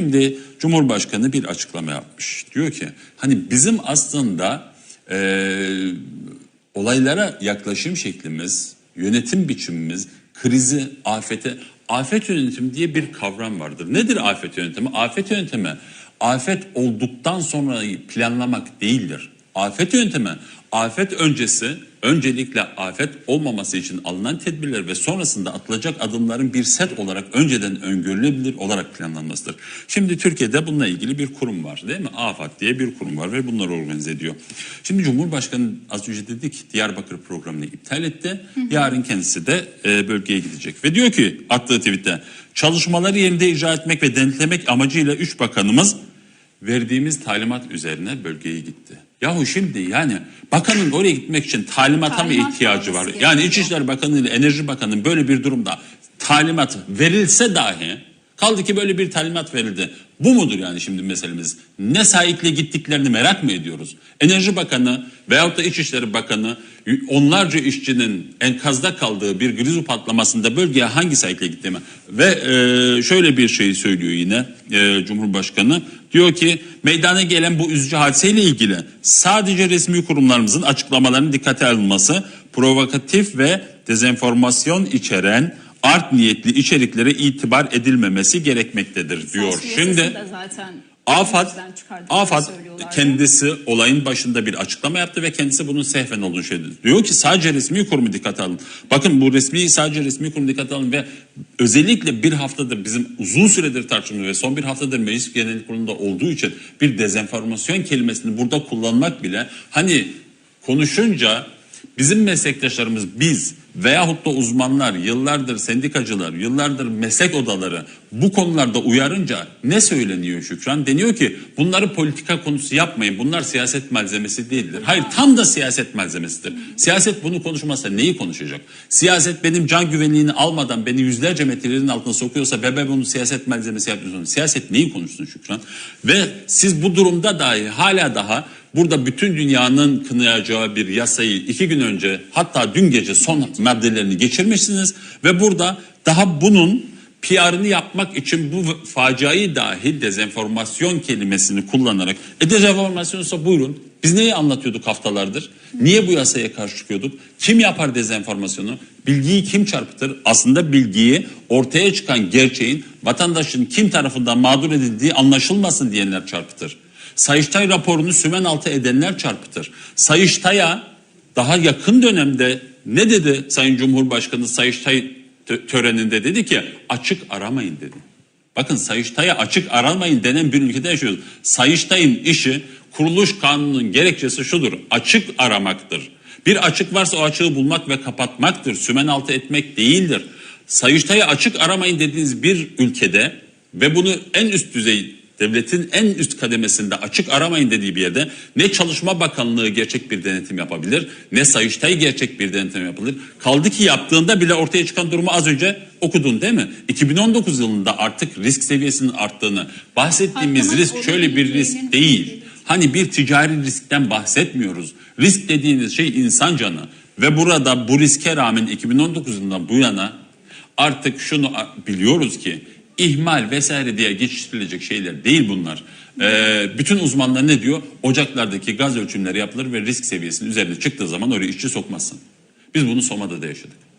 Şimdi Cumhurbaşkanı bir açıklama yapmış. Diyor ki hani bizim aslında eee, olaylara yaklaşım şeklimiz, yönetim biçimimiz, krizi, afete, afet yönetimi diye bir kavram vardır. Nedir afet yönetimi? Afet yönetimi afet olduktan sonra planlamak değildir. Afet yöntemi afet öncesi öncelikle afet olmaması için alınan tedbirler ve sonrasında atılacak adımların bir set olarak önceden öngörülebilir olarak planlanmasıdır. Şimdi Türkiye'de bununla ilgili bir kurum var değil mi? AFAD diye bir kurum var ve bunları organize ediyor. Şimdi Cumhurbaşkanı az önce dedik Diyarbakır programını iptal etti. Yarın kendisi de e, bölgeye gidecek ve diyor ki attığı tweette çalışmaları yerinde icra etmek ve denetlemek amacıyla 3 bakanımız verdiğimiz talimat üzerine bölgeye gitti. Yahu şimdi yani bakanın oraya gitmek için talimata mı Talimat ihtiyacı var? vermesi Yani gerekiyor. İçişleri Bakanı ile Enerji Bakanı'nın böyle bir durumda talimat verilse dahi kaldı ki böyle bir talimat verildi. Bu mudur yani şimdi meselemiz? Ne sahiple gittiklerini merak mı ediyoruz? Enerji Bakanı veyahut da İçişleri Bakanı onlarca işçinin enkazda kaldığı bir grizu patlamasında bölgeye hangi sahiple gitti mi? Ve e, şöyle bir şey söylüyor yine e, Cumhurbaşkanı. Diyor ki meydana gelen bu üzücü hadiseyle ilgili sadece resmi kurumlarımızın açıklamalarının dikkate alınması, provokatif ve dezenformasyon içeren art niyetli içeriklere itibar edilmemesi gerekmektedir diyor. Şimdi zaten AFAD, AFAD kendisi olayın başında bir açıklama yaptı ve kendisi bunun sehven olduğunu söyledi. Diyor ki sadece resmi kurumu dikkate alın. Bakın bu resmi sadece resmi kurumu dikkate alın ve özellikle bir haftadır bizim uzun süredir tartışmamız ve son bir haftadır meclis genel kurulunda olduğu için bir dezenformasyon kelimesini burada kullanmak bile hani konuşunca bizim meslektaşlarımız biz veyahut da uzmanlar yıllardır sendikacılar yıllardır meslek odaları bu konularda uyarınca ne söyleniyor Şükran? Deniyor ki bunları politika konusu yapmayın bunlar siyaset malzemesi değildir. Hayır tam da siyaset malzemesidir. Siyaset bunu konuşmazsa neyi konuşacak? Siyaset benim can güvenliğini almadan beni yüzlerce metrelerin altına sokuyorsa ve ben bunu siyaset malzemesi yapıyorsun. Siyaset neyi konuşsun Şükran? Ve siz bu durumda dahi hala daha Burada bütün dünyanın kınayacağı bir yasayı iki gün önce hatta dün gece son maddelerini geçirmişsiniz ve burada daha bunun PR'ını yapmak için bu faciayı dahil dezenformasyon kelimesini kullanarak e dezenformasyonsa buyurun biz neyi anlatıyorduk haftalardır? Niye bu yasaya karşı çıkıyorduk? Kim yapar dezenformasyonu? Bilgiyi kim çarpıtır? Aslında bilgiyi ortaya çıkan gerçeğin vatandaşın kim tarafından mağdur edildiği anlaşılmasın diyenler çarpıtır. Sayıştay raporunu sümen altı edenler çarpıtır. Sayıştay'a daha yakın dönemde ne dedi Sayın Cumhurbaşkanı Sayıştay tö- töreninde dedi ki açık aramayın dedi. Bakın Sayıştay'a açık aramayın denen bir ülkede yaşıyoruz. Sayıştay'ın işi kuruluş kanunun gerekçesi şudur. Açık aramaktır. Bir açık varsa o açığı bulmak ve kapatmaktır. Sümen altı etmek değildir. Sayıştay'a açık aramayın dediğiniz bir ülkede ve bunu en üst düzey devletin en üst kademesinde açık aramayın dediği bir yerde ne Çalışma Bakanlığı gerçek bir denetim yapabilir ne Sayıştay gerçek bir denetim yapabilir. Kaldı ki yaptığında bile ortaya çıkan durumu az önce okudun değil mi? 2019 yılında artık risk seviyesinin arttığını bahsettiğimiz Hakkımız risk şöyle bir risk değil. Hani bir ticari riskten bahsetmiyoruz. Risk dediğiniz şey insan canı ve burada bu riske rağmen 2019 yılından bu yana artık şunu biliyoruz ki ihmal vesaire diye geçiştirilecek şeyler değil bunlar. Ee, bütün uzmanlar ne diyor? Ocaklardaki gaz ölçümleri yapılır ve risk seviyesinin üzerine çıktığı zaman oraya işçi sokmasın. Biz bunu Soma'da da yaşadık.